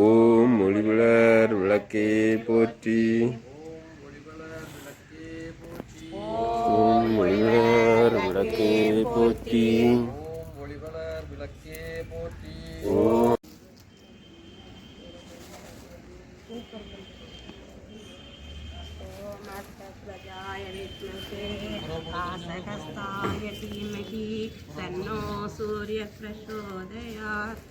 ஓம் ஒளிவளர் விளக்கே போற்றி. ஓம் ஒளிவளர் விளக்கே போற்றி. ஆசகஸ்தாய தீமகி தன்னோ சூரிய பிரசோதயாத்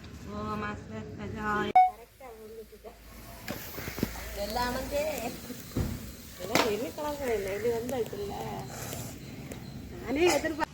எல்லாம் வந்து எல்லாம் இல்லை இது வந்து இல்லை? நானே எதிர்பார்க்க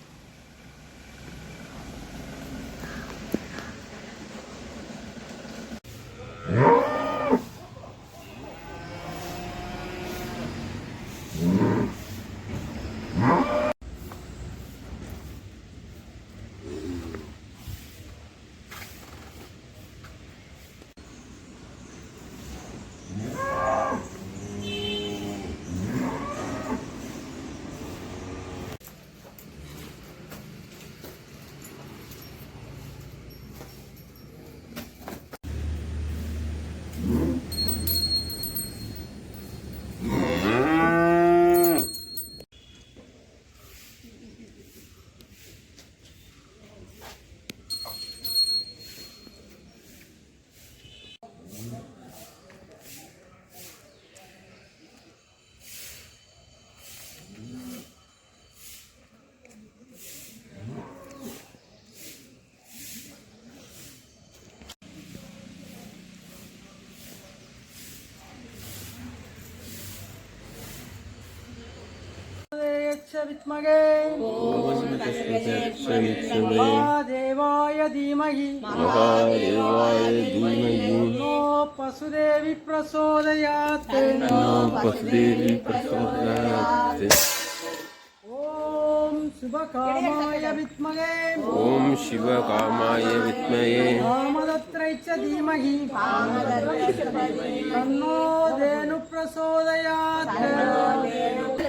महादेवाय धीमहि महादेवाय धीमहि। नो पशुदेवी प्रचोदयात्। वसुदेवी प्रचोदयात् ॐ शुभकामाय विद्महे। ॐ शिवकामाय विद्महे। च धीमहि तन्नो धेनु प्रचोदयात्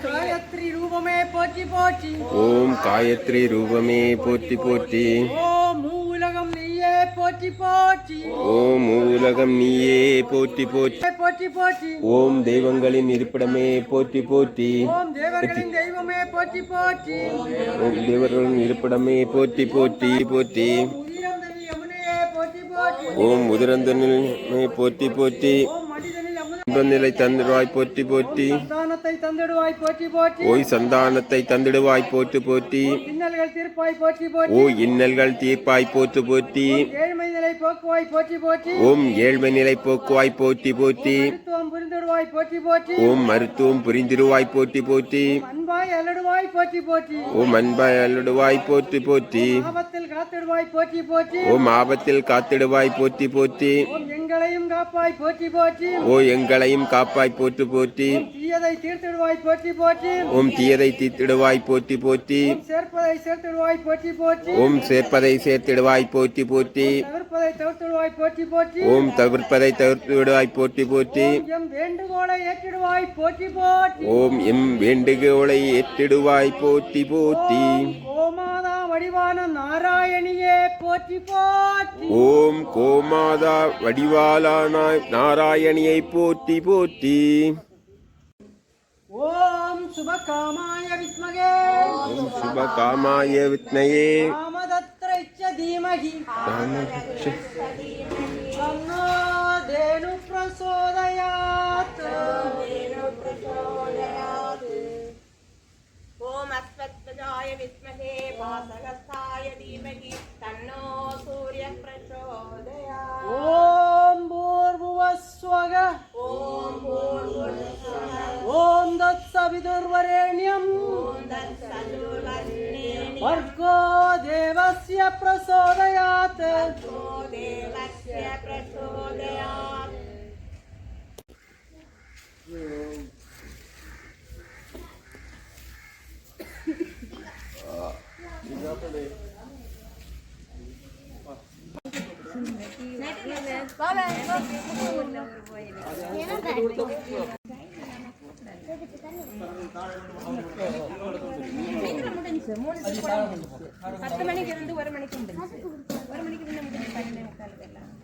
गायत्री रूपमे पोचि पोचि ॐ गायत्री रूपमे போற்றி போற்றி ॐ मूलगं नीये पोचि पोचि ஓம் மூலகம் நீயே போற்றி போற்றி போற்றி போற்றி ஓம் தெய்வங்களின் இருப்பிடமே போற்றி போற்றி ஓம் தேவர்களின் தெய்வமே போற்றி போற்றி ஓம் தேவர்களின் இருப்பிடமே போற்றி போற்றி போற்றி ஓம் உதிரந்தனில் போற்றி போற்றி. ஓம் மனிதனில் நிலை போற்றி போற்றி. சந்தானத்தை தந்திடுவாய் போற்றி போற்றி ஓய் சந்தானத்தை தந்திடுவாய் போற்று போற்றி இன்னல்கள் தீர்ப்பாய் போற்றி ஓ போற்றி இன்னல்கள் தீர்ப்பாய் போற்று போற்றி ஏழ்மை நிலை போக்குவாய் போற்றி போற்றி ஓம் ஏழ்மை நிலை போக்குவாய் போற்றி போற்றி மருத்துவம் புரிந்திடுவாய் போற்றி போற்றி ஓம் மருத்துவம் புரிந்திருவாய் போற்றி போற்றி அன்பாய் அலடுவாய் போற்றி போற்றி ஓம் அன்பாய் அல்லுடுவாய் போற்றி போற்றி ஆபத்தில் காத்திடுவாய் போற்றி போற்றி ஓம் ஆபத்தில் காத்திடுவாய் போற்றி போற்றி காப்பாய் போற்றி போற்றி. ஓ எங்களையும் காப்பாய் போற்று போற்றி. தீயதை தீர்த்திடுவாய் போற்றி போற்றி. ஓம் தீயதை தீர்த்திடுவாய் போற்றி போற்றி. சேர்ப்பதை சேர்த்திடுவாய் போற்றி போற்றி. ஓம் சேர்ப்பதை சேர்த்திடுவாய் போற்றி போற்றி. தவிர்ப்பதை தவிர்த்திடுவாய் போற்றி போற்றி. ஓம் தவிர்ப்பதை தவிர்த்து விடுவாய் போற்றி. போற்றி எம் வேண்டுகோளை ஏற்றிடுவாய் போற்றி போற்றி. ஓம் எம் வேண்டுகோளை ஏற்றிடுவாய் போற்றி போற்றி. வடிவான நாராயணியே போற்றி போற்றி. ஓம் கோமாதா வடிவாலானாய் நாராயணியை போற்றி போற்றி. ஓம் சுபகாமாய வித்மகே. ஓம் சிவகாமாய வித்மயே காமதத்ரை ச தீமகி தன்னோ தேனு பிரசோதயாத். ओम अस्मत्वजाय विद्महे वासगस्थाय धीमहि तन्नो सूर्य प्रचोदयात् ॐ भूर्भुवः स्वः ओम भूर्भुवः ॐ दत्सविदुर्वरेण्यं भर्गो देवस्य प्रचोदयात्। भर्गो देवस्य प्रचोदयात्। பத்து மணிக்கு இருந்து ஒரு மணிக்கு ஒரு மணிக்கு